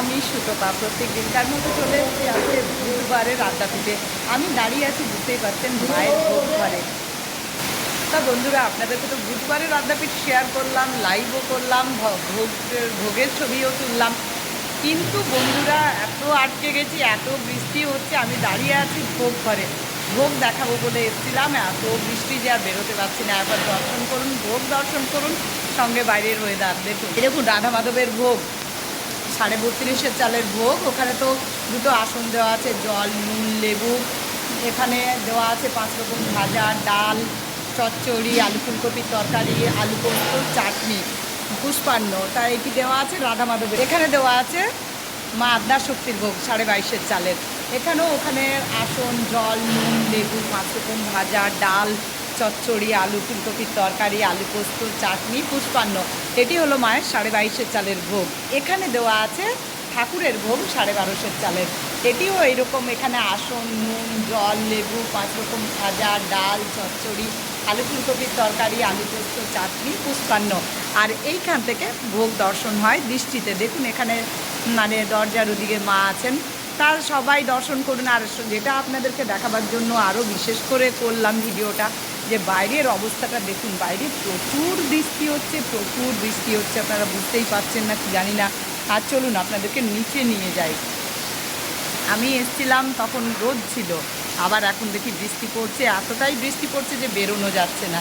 আমি সুতপা প্রত্যেক মতো চলে এসেছি আজকে বুধবারের আড্ডাপিঠে আমি দাঁড়িয়ে আছি, বুঝতেই পারছেন মায়ের ভোগ ঘরে তা বন্ধুরা, আপনাদেরকে তো বুধবারের আড্ডাপিঠ শেয়ার করলাম লাইভও করলাম ভোগ ভোগের ছবিও তুললাম। কিন্তু বন্ধুরা, এত আটকে গেছি, এত বৃষ্টি হচ্ছে, আমি দাঁড়িয়ে আছি ভোগ ঘরে। ভোগ দেখাবো বলে এসেছিলাম, এত বৃষ্টি যে আর বেরোতে পারছি না। একবার দর্শন করুন, ভোগ দর্শন করুন, সঙ্গে বাইরের ওয়েদার দেখুন দেখুন রাধা মাধবের ভোগ। সাড়ে বত্রিশের চালের ভোগ। ওখানে তো দুটো আসন দেওয়া আছে, জল, নুন, লেবু। এখানে দেওয়া আছে পাঁচ রকম ভাজা, ডাল, চচ্চড়ি, আলু ফুলকপির তরকারি, আলু পোস্ত, চাটনি, পুষ্পান্ন। তা এটি দেওয়া আছে? রাধা মাধবের। এখানে দেওয়া আছে মা আদ্যা শক্তির ভোগ সাড়ে বাইশের চালের। এখানেও ওখানে আসন, জল, নুন, লেবু, পাঁচ রকম ভাজা, ডাল চচ্চড়ি, আলু ফুলকপির তরকারি, আলু পোস্ত, চাটনি, পুষ্পান্ন। এটি হলো মায়ের সাড়ে বাইশের চালের ভোগ। এখানে দেওয়া আছে ঠাকুরের ভোগ সাড়ে বারোশের চালের। এটিও এইরকম এখানে আসন, নুন, জল, লেবু, পাঁচ রকম ভাজা, ডাল, চচ্চড়ি, আলু ফুলকপির তরকারি, আলু পোস্ত, চাটনি, পুষ্পান্ন। আর এইখান থেকে ভোগ দর্শন হয় দৃষ্টিতে। দেখুন এখানে মানে দরজার ওদিকে মা আছেন। তার সবাই দর্শন করুন। আর যেটা আপনাদেরকে দেখাবার জন্য আরও বিশেষ করে করলাম ভিডিওটা যে বাইরের অবস্থাটা দেখুন, বাইরে প্রচুর বৃষ্টি হচ্ছে, প্রচুর বৃষ্টি হচ্ছে, আপনারা বুঝতেই পারছেন না, কি জানি না। আর চলুন, আপনাদেরকে নিচে নিয়ে যাই। আমি এসছিলাম, তখন রোদ ছিল, আবার এখন দেখি বৃষ্টি পড়ছে, এতটাই বৃষ্টি পড়ছে যে বেরোনো যাচ্ছে না।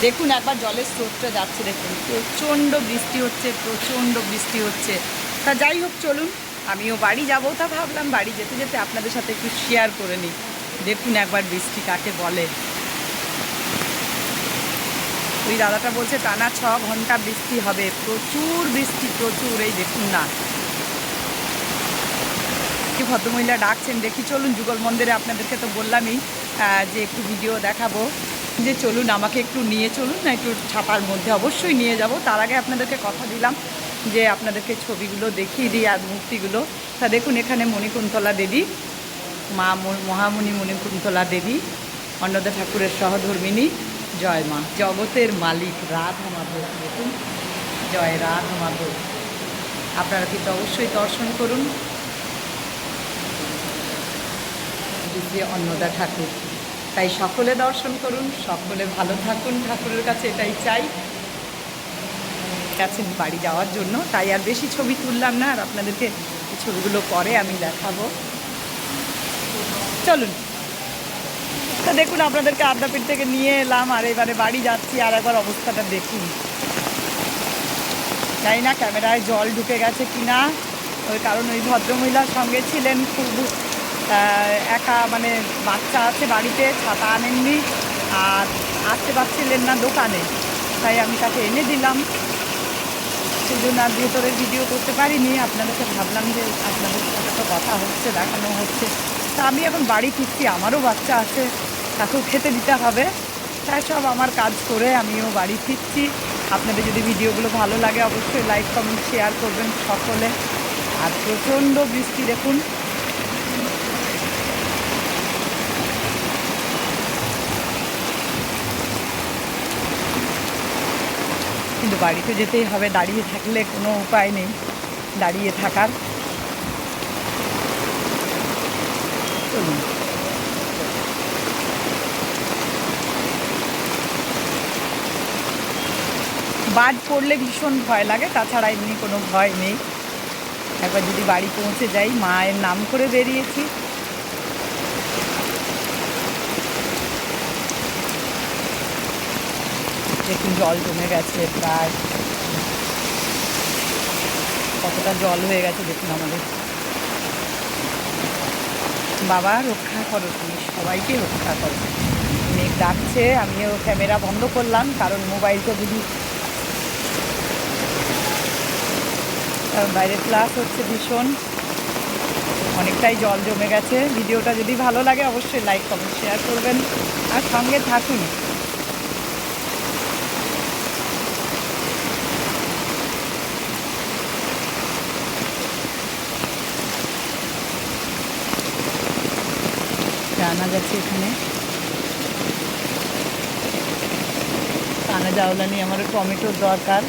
দেখুন, একবার জলের স্রোতটা যাচ্ছে, দেখুন, প্রচণ্ড বৃষ্টি হচ্ছে, প্রচণ্ড বৃষ্টি হচ্ছে। তা যাই হোক, চলুন, আমিও বাড়ি যাব, তা ভাবলাম বাড়ি যেতে যেতে আপনাদের সাথে একটু শেয়ার করে নিই। দেখুন একবার বৃষ্টি কাকে বলে। ওই দাদাটা বলছে, টানা ছ ঘণ্টা বৃষ্টি হবে। প্রচুর বৃষ্টি, প্রচুর, এই দেখুন না। কি ভদ্রমহিলা ডাকছেন, দেখি চলুন, যুগল মন্দিরে আপনাদেরকে তো বললামই যে একটু ভিডিও দেখাবো। যে চলুন, আমাকে একটু নিয়ে চলুন না একটু ছাপার মধ্যে অবশ্যই নিয়ে যাব। তার আগে আপনাদেরকে কথা দিলাম, যে আপনাদেরকে ছবিগুলো দেখিয়ে দিই আর মূর্তিগুলো। তা দেখুন, এখানে মণিকুন্তলা দেবী মা ম- মহামণি মণিকুন্তলা দেবী, অন্নদা ঠাকুরের সহধর্মিনী, জয় মা। জগতের মালিক রাধা মাধব দেখুন। জয় রাধা মাধব আপনারা কিন্তু অবশ্যই দর্শন করুন। যে অন্নদা ঠাকুর, তাই সকলে দর্শন করুন, সকলে ভালো থাকুন। ঠাকুরের কাছে এটাই চাই। কাছে বাড়ি যাওয়ার জন্য, তাই আর বেশি ছবি তুললাম না, আর আপনাদেরকে ছবিগুলো পরে আমি দেখাবো। চলুন। তো দেখুন, আপনাদেরকে আদ্যাপীঠ থেকে নিয়ে এলাম, আর এবারে বাড়ি যাচ্ছি, আর একবার অবস্থাটা দেখুন। জানি না ক্যামেরায় জল ঢুকে গেছে কি না ওই কারণ ওই ভদ্রমহিলার সঙ্গে ছিলেন খুব একা মানে বাচ্চা আছে বাড়িতে, ছাতা আনেননি, আর আসতে পারছিলেন না দোকানে, তাই আমি তাকে এনে দিলাম। সেই জন্য আর ভেতরে ভিডিও করতে পারিনি। আপনাদেরকে ভাবলাম যে আপনাদের সাথে তো কথা হচ্ছে, দেখানো হচ্ছে। তা আমি এখন বাড়ি ফিরছি, আমারও বাচ্চা আছে, তাকেও খেতে দিতে হবে। তাই সব আমার কাজ করে আমিও বাড়ি ফিরছি। আপনাদের যদি ভিডিওগুলো ভালো লাগে, অবশ্যই লাইক কমেন্ট শেয়ার করবেন সকলে। আর প্রচণ্ড বৃষ্টি, দেখুন। কিন্তু বাড়িতে যেতেই হবে, দাঁড়িয়ে থাকলে কোনো উপায় নেই, দাঁড়িয়ে থাকার। বাজ পড়লে ভীষণ ভয় লাগে, তাছাড়া এমনি কোনো ভয় নেই। একবার যদি বাড়ি পৌঁছে যাই, মায়ের নাম করে বেরিয়েছি। দেখুন জল জমে গেছে প্রায়। কতটা জল হয়ে গেছে দেখুন আমাদের। বাবা, রক্ষা করো তুমি, সবাইকে রক্ষা করো। মেঘ ডাকছে, আমিও ক্যামেরা বন্ধ করলাম, কারণ মোবাইলটা যদি কারণ বাইরে ক্লাস হচ্ছে ভীষণ। অনেকটাই জল জমে গেছে। ভিডিওটা যদি ভালো লাগে, অবশ্যই লাইক কমেন্ট শেয়ার করবেন। আর সঙ্গে থাকুন। আনা যাচ্ছে এখানে। কানা জাওলানি আমার টমেটোর দরকার।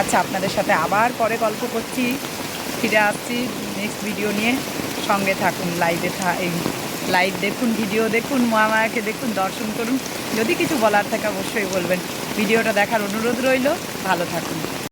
আচ্ছা আপনাদের সাথে আবার পরে গল্প করছি। ফিরে আসছি নেক্সট ভিডিও নিয়ে। সঙ্গে থাকুন লাইভে থা এই লাইভ দেখুন ভিডিও দেখুন মহামায়াকে দেখুন, দর্শন করুন। যদি কিছু বলার থাকে অবশ্যই বলবেন। ভিডিওটা দেখার অনুরোধ রইল। ভালো থাকুন।